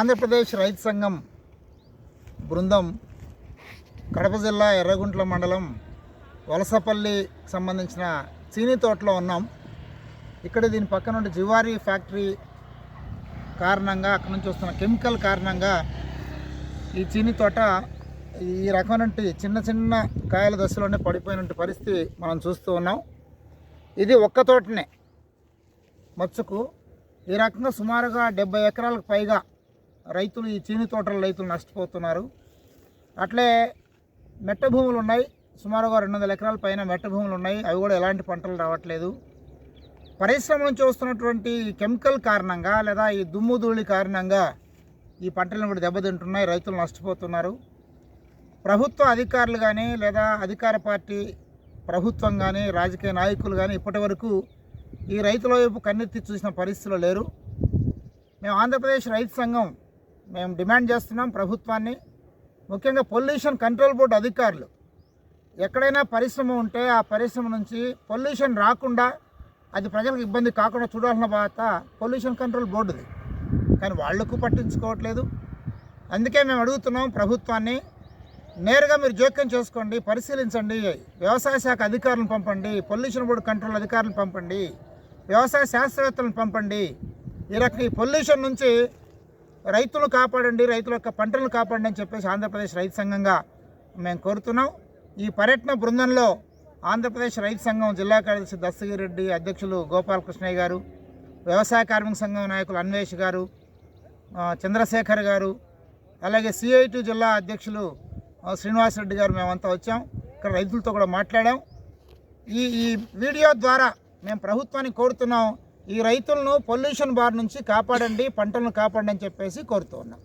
ఆంధ్రప్రదేశ్ రైతు సంఘం బృందం కడప జిల్లా ఎర్రగుంట్ల మండలం వలసపల్లి సంబంధించిన చీనీ తోటలో ఉన్నాం. ఇక్కడ దీని పక్కన ఉండే జివారీ ఫ్యాక్టరీ కారణంగా అక్కడ నుంచి వస్తున్న కెమికల్ కారణంగా ఈ చీనీ తోట ఈ రకమైనటువంటి చిన్న చిన్న కాయల దశలోనే పడిపోయినటువంటి పరిస్థితి మనం చూస్తూ ఉన్నాం. ఇది ఒక్క తోటనే. మచ్చుకు ఈ రకంగా సుమారుగా డెబ్బై ఎకరాలకు పైగా రైతులు ఈ చీని తోటల రైతులు నష్టపోతున్నారు. అట్లే మెట్ట భూములు ఉన్నాయి. సుమారుగా రెండు వందల ఎకరాల పైన మెట్ట భూములు ఉన్నాయి. అవి కూడా ఎలాంటి పంటలు రావట్లేదు. పరిశ్రమ నుంచి వస్తున్నటువంటి కెమికల్ కారణంగా లేదా ఈ దుమ్ము ధూళి కారణంగా ఈ పంటలను కూడా దెబ్బతింటున్నాయి. రైతులు నష్టపోతున్నారు. ప్రభుత్వ అధికారులు కానీ లేదా అధికార పార్టీ ప్రభుత్వం కానీ రాజకీయ నాయకులు కానీ ఇప్పటి వరకు ఈ రైతుల వైపు కన్నెత్తి చూసిన పరిస్థితులు లేరు. మేము ఆంధ్రప్రదేశ్ రైతు సంఘం మేము డిమాండ్ చేస్తున్నాం ప్రభుత్వాన్ని. ముఖ్యంగా పొల్యూషన్ కంట్రోల్ బోర్డు అధికారులు. ఎక్కడైనా పరిశ్రమ ఉంటే ఆ పరిశ్రమ నుంచి పొల్యూషన్ రాకుండా అది ప్రజలకు ఇబ్బంది కాకుండా చూడాల్సిన బాధ్యత పొల్యూషన్ కంట్రోల్ బోర్డుది. కానీ వాళ్ళకు పట్టించుకోవట్లేదు. అందుకే మేము అడుగుతున్నాం ప్రభుత్వాన్ని నేరుగా మీరు జోక్యం చేసుకోండి పరిశీలించండి వ్యవసాయ శాఖ అధికారులను పంపండి పొల్యూషన్ బోర్డు కంట్రోల్ అధికారులను పంపండి వ్యవసాయ శాస్త్రవేత్తలను పంపండి. ఈ రకంగా ఈ పొల్యూషన్ నుంచి రైతులు కాపాడండి రైతుల యొక్క పంటలను కాపాడండి అని చెప్పేసి ఆంధ్రప్రదేశ్ రైతు సంఘంగా మేము కోరుతున్నాం. ఈ పర్యటన బృందంలో ఆంధ్రప్రదేశ్ రైతు సంఘం జిల్లా కార్యదర్శి దస్తగిరి రెడ్డి అధ్యక్షులు గోపాలకృష్ణయ్య గారు వ్యవసాయ కార్మిక సంఘం నాయకులు అన్వేష్ గారు చంద్రశేఖర్ గారు అలాగే సిఐటి జిల్లా అధ్యక్షులు శ్రీనివాసరెడ్డి గారు మేమంతా వచ్చాం. ఇక్కడ రైతులతో కూడా మాట్లాడాం. ఈ ఈ వీడియో ద్వారా మేము ప్రభుత్వాన్ని కోరుతున్నాం. ఈ రైతులను పొల్యూషన్ బార్ నుంచి కాపాడండి పంటలను కాపాడండి అని చెప్పేసి కోరుతూ ఉన్నాం.